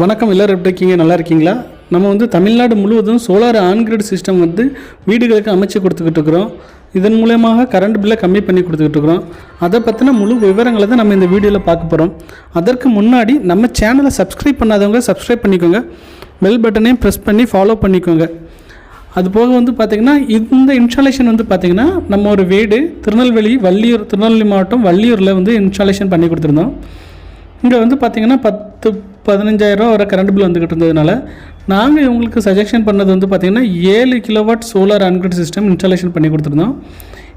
வணக்கம் எல்லோரும் எப்படி இருக்கீங்க? நல்லா இருக்கீங்களா? நம்ம வந்து தமிழ்நாடு முழுவதும் சோலார் ஆன்கிரிட் சிஸ்டம் வந்து வீடுகளுக்கு அமைச்சு கொடுத்துக்கிட்டு இருக்கிறோம். இதன் மூலயமாக கரண்ட் பில்லை கம்மி பண்ணி கொடுத்துக்கிட்டு இருக்கிறோம். அதை பற்றின முழு விவரங்களை தான் நம்ம இந்த வீடியோவில் பார்க்க போகிறோம் அதற்கு முன்னாடி நம்ம சேனலை சப்ஸ்கிரைப் பண்ணாதவங்க சப்ஸ்கிரைப் பண்ணிக்கோங்க. பெல் பட்டனையும் ப்ரெஸ் பண்ணி ஃபாலோ பண்ணிக்கோங்க. அது போக வந்து பார்த்திங்கன்னா இந்த இன்ஸ்டாலேஷன் வந்து பார்த்திங்கன்னா நம்ம ஒரு வீடு திருநெல்வேலி வள்ளியூர் திருநெல்வேலி மாவட்டம் வள்ளியூரில் வந்து இன்ஸ்டாலேஷன் பண்ணி கொடுத்துருந்தோம். இங்கே வந்து பார்த்திங்கன்னா பத்து பதினஞ்சாயிரரூவா வர கரண்ட் பில் வந்துக்கிட்டு இருந்ததுனால நாங்கள் இவங்களுக்கு சஜஷன் பண்ணது வந்து பார்த்திங்கன்னா ஏழு kilowatt solar on grid system installation பண்ணி கொடுத்துருந்தோம்.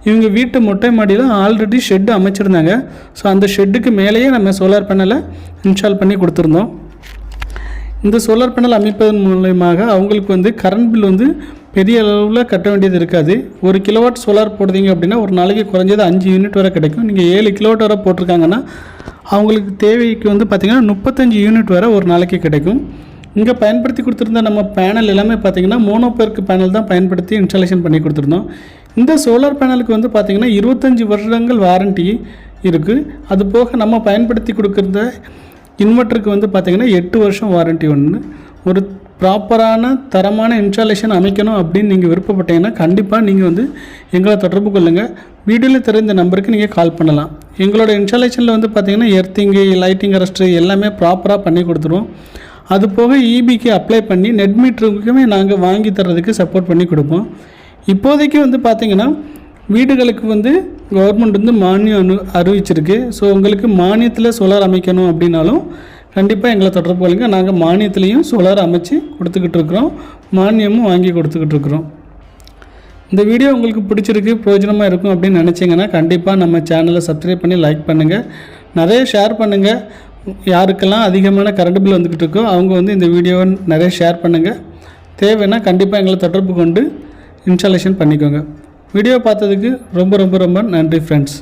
இவங்க வீட்டு மொட்டை மாடியில் ஆல்ரெடி ஷெட்டு அமைச்சிருந்தாங்க. ஸோ அந்த ஷெட்டுக்கு மேலேயே நம்ம சோலார் பேனலை இன்ஸ்டால் பண்ணி கொடுத்துருந்தோம். இந்த சோலார் பேனல் அமைப்பதன் மூலயமாக அவங்களுக்கு வந்து கரண்ட் பில் வந்து பெரிய அளவில் கட்ட வேண்டியது இருக்காது. ஒரு கிலோவாட் சோலார் போடுறீங்க அப்படின்னா ஒரு நாளைக்கு குறைஞ்சது அஞ்சு யூனிட் வரை கிடைக்கும். நீங்கள் ஏழு கிலோவாட் வரை போட்டிருக்காங்கன்னா அவங்களுக்கு தேவைக்கு வந்து பார்த்திங்கன்னா முப்பத்தஞ்சு யூனிட் வரை ஒரு நாளைக்கு கிடைக்கும். இங்கே பயன்படுத்தி கொடுத்துருந்த நம்ம பேனல் எல்லாமே பார்த்திங்கன்னா மோனோபெர்க் பேனல் தான் பயன்படுத்தி இன்ஸ்டாலேஷன் பண்ணி கொடுத்துருந்தோம். இந்த சோலார் பேனலுக்கு வந்து பார்த்திங்கன்னா இருபத்தஞ்சி வருடங்கள் வாரண்ட்டி இருக்குது அது போக நம்ம பயன்படுத்தி கொடுக்குற இன்வெர்ட்டருக்கு வந்து பார்த்திங்கன்னா எட்டு வருஷம் வாரண்ட்டி ஒன்று ஒரு ப்ராப்பரான தரமான இன்ஸ்டாலேஷன் அமைக்கணும் அப்படின்னு நீங்கள் விருப்பப்பட்டீங்கன்னா கண்டிப்பாக நீங்கள் வந்து எங்களை தொடர்பு கொள்ளுங்கள் வீடியோவில் தெரிந்த நம்பருக்கு நீங்கள் கால் பண்ணலாம். எங்களோட இன்ஸ்டாலேஷனில் வந்து பார்த்திங்கன்னா எர்த்திங்கு லைட்டிங் அரெஸ்ட்டு எல்லாமே ப்ராப்பராக பண்ணி கொடுத்துருவோம். அது போக இபிக்கு அப்ளை பண்ணி நெட் மீட்டருக்குமே நாங்கள் வாங்கி தர்றதுக்கு சப்போர்ட் பண்ணி கொடுப்போம். இப்போதைக்கு வந்து பார்த்திங்கன்னா வீடுகளுக்கு வந்து கவர்மெண்ட் வந்து மானியம் அனு அறிவிச்சிருக்கு. ஸோ உங்களுக்கு மானியத்தில் சோலார் அமைக்கணும் அப்படின்னாலும் கண்டிப்பாக எங்களை தொடர்பு கொள்ளுங்கள் நாங்கள் மானியத்துலேயும் சோலார் அமைச்சு கொடுத்துக்கிட்டு இருக்கிறோம். மானியமும் வாங்கி கொடுத்துக்கிட்டு இருக்கிறோம். இந்த வீடியோ உங்களுக்கு பிடிச்சிருக்கு பிரயோஜனமாக இருக்கும் அப்படின்னு நினச்சிங்கன்னா கண்டிப்பாக நம்ம சேனலை சப்ஸ்கிரைப் பண்ணி லைக் பண்ணுங்கள் நிறைய ஷேர் பண்ணுங்கள் யாருக்கெல்லாம் அதிகமான கரண்ட் பில் வந்துக்கிட்டு இருக்கோ அவங்க வந்து இந்த வீடியோவை நிறைய ஷேர் பண்ணுங்கள் தேவைன்னா கண்டிப்பாக எங்களை தொடர்பு கொண்டு இன்ஸ்டாலேஷன் பண்ணிக்கோங்க. வீடியோ பார்த்ததுக்கு ரொம்ப ரொம்ப ரொம்ப நன்றி ஃப்ரெண்ட்ஸ்